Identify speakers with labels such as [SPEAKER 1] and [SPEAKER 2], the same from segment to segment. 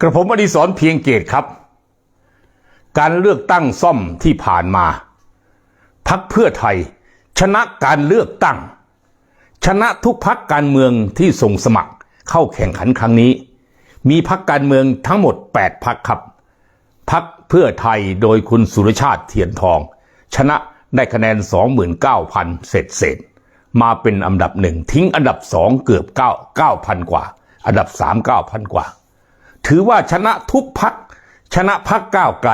[SPEAKER 1] กระผมอดิศรเพียงเกตครับ การเลือกตั้งซ่อมที่ผ่านมา พักเพื่อไทย ชนะการเลือกตั้ง ชนะทุกพักการเมืองที่ส่งสมัครเข้าแข่งขันครั้งนี้ มีพักการเมืองทั้งหมด 8พักครับ พักเพื่อไทยโดยคุณสุรชาติเทียนทอง ชนะได้คะแนน 29,000 เศษเศษมาเป็นอันดับหนึ่งทิ้งอันดับสองเกือบ 9 9,000 กว่า อันดับ 3 9,000 กว่า ถือว่าชนะทุกพัก ชนะพักก้าวไกล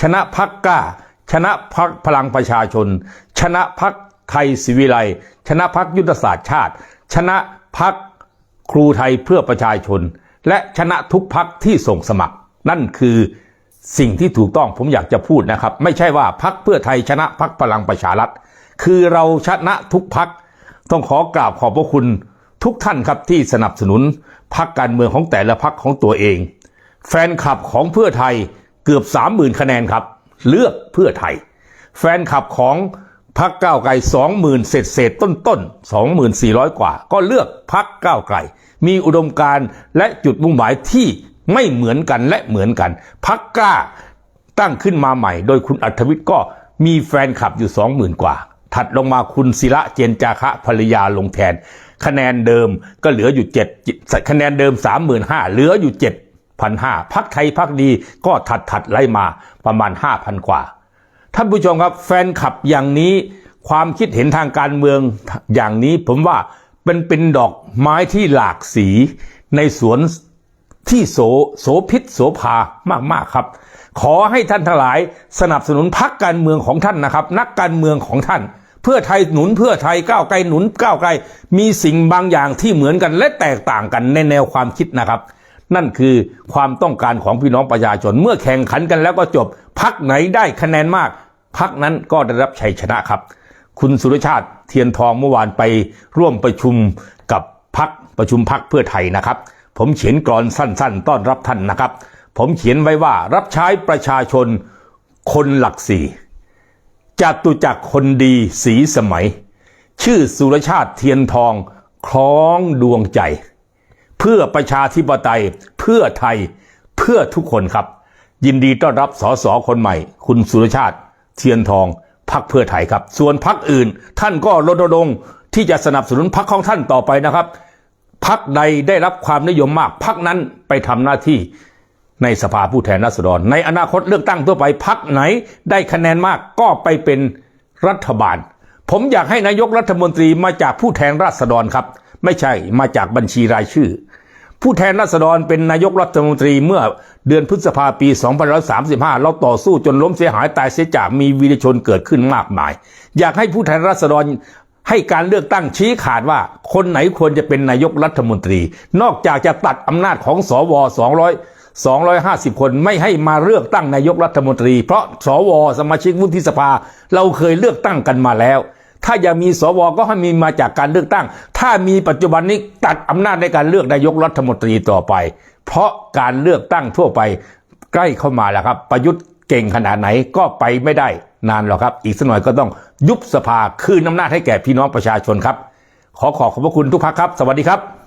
[SPEAKER 1] ชนะพักกล้า ชนะพักพลังประชาชน ชนะพักไทยศิวิไลชนะพักยุทธศาสตร์ชาติ ชนะพักครูไทยเพื่อประชาชน และชนะทุกพักที่ส่งสมัคร นั่นคือสิ่งที่ถูกต้องผมอยากจะพูดนะครับ ไม่ใช่ว่าพักเพื่อไทยชนะพักพลังประชารัฐ คือเราชนะทุกพักต้องขอกราบขอบพระคุณ ทุกท่านครับที่สนับสนุนพักการเมืองของแต่ละพักของตัวเอง แฟนคลับของเพื่อไทยเกือบ30,000คะแนนครับ เลือกเพื่อไทย แฟนคลับของพักก้าวไกล20,000เศษเศษต้นต้นๆ2400กว่า ก็เลือกพักก้าวไกล มีอุดมการณ์และจุดมุ่งหมายที่ไม่เหมือนกันและเหมือนกันพักกล้าตั้งขึ้นมาใหม่ โดยคุณอัธวิทย์ก็มีแฟนคลับอยู่20,000กว่า ถัดลงมาคุณศิระเจนจาคะภรรยาลงแทน คะแนนเดิมก็เหลืออยู่7คะแนนเดิม35,000เหลืออยู่7,500พันห้าพักไทยพักดีก็ถัดถัดไล่มาประมาณ5,000กว่า ท่านผู้ชมครับแฟนคลับอย่างนี้ความคิดเห็นทางการเมืองอย่างนี้ผมว่าเป็นเป็นดอกไม้ที่หลากสีในสวนที่โสโสพิษโสภามากๆครับ ขอให้ท่านทั้งหลายสนับสนุนพักการเมืองของท่านนะครับ นักการเมืองของท่าน เพื่อไทยหนุนเพื่อไทยก้าวไกลหนุนก้าวไกล มีสิ่งบางอย่างที่เหมือนกันและแตกต่างกันในแนวความคิดนะครับ นั่นคือความต้องการของพี่น้องประชาชนเมื่อแข่งขันกันแล้วก็จบพักไหนได้คะแนนมากพักนั้นก็ได้รับชัยชนะครับ คุณสุรชาติเทียนทองเมื่อวานไปร่วมประชุมกับพักประชุมพักเพื่อไทยนะครับ ผมเขียนกรอนสั้น ๆ ต้อนรับท่านนะครับ ผมเขียนไว้ว่ารับใช้ประชาชนคนหลักสี่ จตุจักรคนดีสีสมัย ชื่อสุรชาติเทียนทองคล้องดวงใจ เพื่อประชาธิปไตย เพื่อไทย เพื่อทุกคนครับ ยินดีต้อนรับสสคนใหม่ คุณสุรชาติเทียนทองพักเพื่อไทยครับ ส่วนพักอื่น ท่านก็รณรงค์ที่จะสนับสนุนพักของท่านต่อไปนะครับพักใดได้รับความนิยมมากพักนั้นไปทำหน้าที่ ในสภาผู้แทนราษฎร ในอนาคตเลือกตั้งทั่วไปพักไหน ได้คะแนนมากก็ไปเป็นรัฐบาล ผมอยากให้นายกรัฐมนตรีมาจากผู้แทนราษฎรครับ ไม่ใช่มาจากบัญชีรายชื่อ ผู้แทนราษฎรเป็นนายกรัฐมนตรีเมื่อเดือนพฤษภาปี 2535 เราต่อสู้จนล้มเสียหายตายเสียจากมีวีรชนเกิดขึ้นมากมาย อยากให้ผู้แทนราษฎรให้การเลือกตั้งชี้ขาดว่าคนไหนควรจะเป็นนายกรัฐมนตรี นอกจากจะตัดอำนาจของสว200 250 คนไม่ให้มาเลือกตั้งนายกรัฐมนตรี เพราะสวสมาชิกวุฒิสภา เราเคยเลือกตั้งกันมาแล้ว ถ้ายากมีสวก็ให้มีมาจากการเลือกตั้ง ถ้ามีปัจจุบันนี้ตัดอำนาจในการเลือกนายกรัฐมนตรีต่อไป เพราะการเลือกตั้งทั่วไปใกล้เข้ามาแล้วครับ ประยุทธ์เก่งขนาดไหนก็ไปไม่ได้นานหรอกครับ อีกสักหน่อยก็ต้องยุบสภาคืนอำนาจให้แก่พี่น้องประชาชนครับ ขอขอบขอบพระคุณทุกพักครับ สวัสดีครับ